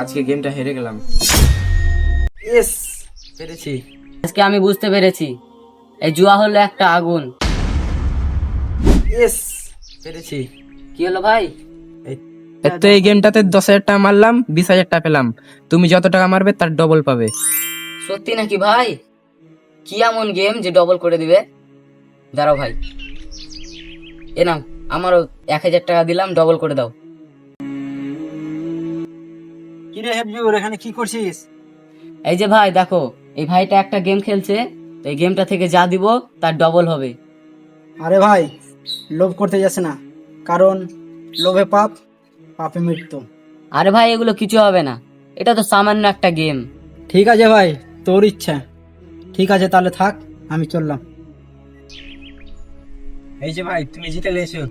আজকে গেমটা হেরে গেলাম। ইয়েস পেরেছি। আজকে আমি বুঝতে পেরেছি। এই জুয়া হলো একটা আগুন। ইয়েস পেরেছি। কি হলো ভাই? তো এই গেমটাতে দশ হাজার টাকা মারলাম বিশ হাজার টাকা পেলাম। তুমি যত টাকা মারবে তার ডবল পাবে। সত্যি নাকি ভাই? কি এমন গেম যে ডবল করে দিবে? দাঁড়াও ভাই। এ নাও আমারও এক হাজার টাকা দিলাম ডবল করে দাও। কিরে হেবজুর এখানে কি করছিস? এই যে ভাই দেখো এই ভাইটা একটা গেম খেলছে তো এই গেমটা থেকে যা দিব তার ডবল হবে। আরে ভাই লোভ করতে যাচ্ছে না কারণ লোভে পাপ পাপে মৃত্যু। আরে ভাই এগুলো কিছু হবে না এটা তো সামান্য একটা গেম ঠিক আছে ভাই তোর ইচ্ছা। ঠিক আছে তাহলে থাক আমি চললাম। এই যে ভাই তুমি জিতে নিয়েছো।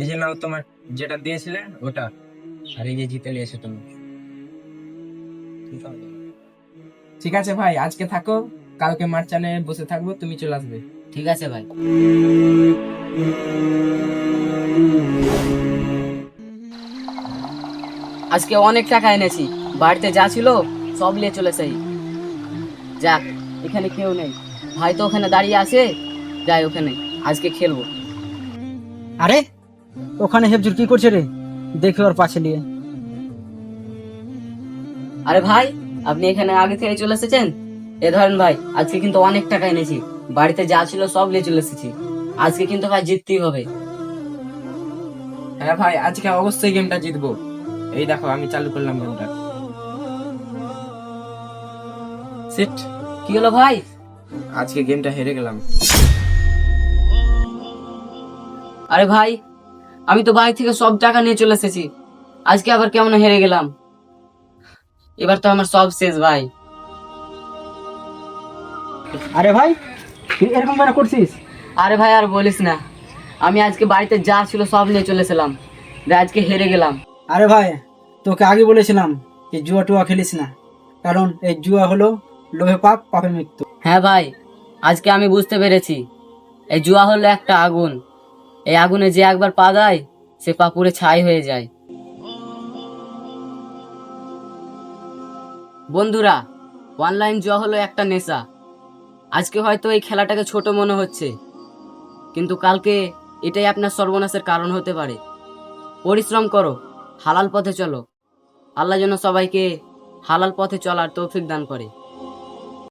এই যে নাও তোমার যেটা দিয়েছিলে ওটা। আর এই যে জিতে নিয়েছো তুমি। ঠিক আছে ভাই আজকে থাকো কালকে মার্চানে বসে থাকব তুমি চলে আসবে। ঠিক আছে ভাই। আজকে অনেক টাকা এনেছি বাড়িতে যা ছিল সব নিয়ে চলেছে যাক এখানে কেউ নেই। ভাই তো ওখানে দাঁড়িয়ে আছে যাই ওখানে আজকে খেলব। আরে ওখানে হেবজুর কি করছে রে? দেখি ওর পাশে নিয়ে। আরে ভাই আপনি এখানে আগে থেকে চলে এসেছেন? এ ধরেন ভাই আজকে কিন্তু অনেক টাকা এনেছি। বাড়িতে যা ছিল সব নিয়ে চলে এসেছি। আজকে কিন্তু ভাই জিততেই হবে। হ্যাঁ ভাই আজকে অবশ্যই গেমটা জিতবো। এই দেখো আমি চালু করলাম গেমটা সিট কি হলো ভাই? আজকে গেমটা হেরে গেলাম। আরে ভাই আমি তো বাড়ি থেকে সব টাকা নিয়ে চলে এসেছি। আজকে আবার কেমন হেরে গেলাম? এবার তো আমার সব শেষ ভাই। আরে ভাই তুই এরকম কেন করছিস? আরে ভাই আর বলিস না। আমি আজকে বাড়িতে যা ছিল সব নিয়ে চলেছিলাম আজকে হেরে গেলাম। আরে ভাই তোকে আগে বলেছিলাম যে জুয়া টুয়া খেলিস না। কারণ এই জুয়া হলো লোভে পাপ পাপে মৃত্যু। হ্যাঁ ভাই আজকে আমি বুঝতে পেরেছি। এই জুয়া হলো একটা আগুন। এই আগুনে যে একবার পা দেয় সে পা পুড়ে ছাই হয়ে যায়। বন্ধুরা অনলাইন জুয়া হলো একটা নেশা। আজকে হয়তো এই খেলাটাকে ছোট মনে হচ্ছে, কিন্তু কালকে এটাই আপনার সর্বনাশের কারণ হতে পারে। পরিশ্রম করো, হালাল পথে চলো। আল্লাহ যেন সবাইকে হালাল পথে চলার তৌফিক দান করে।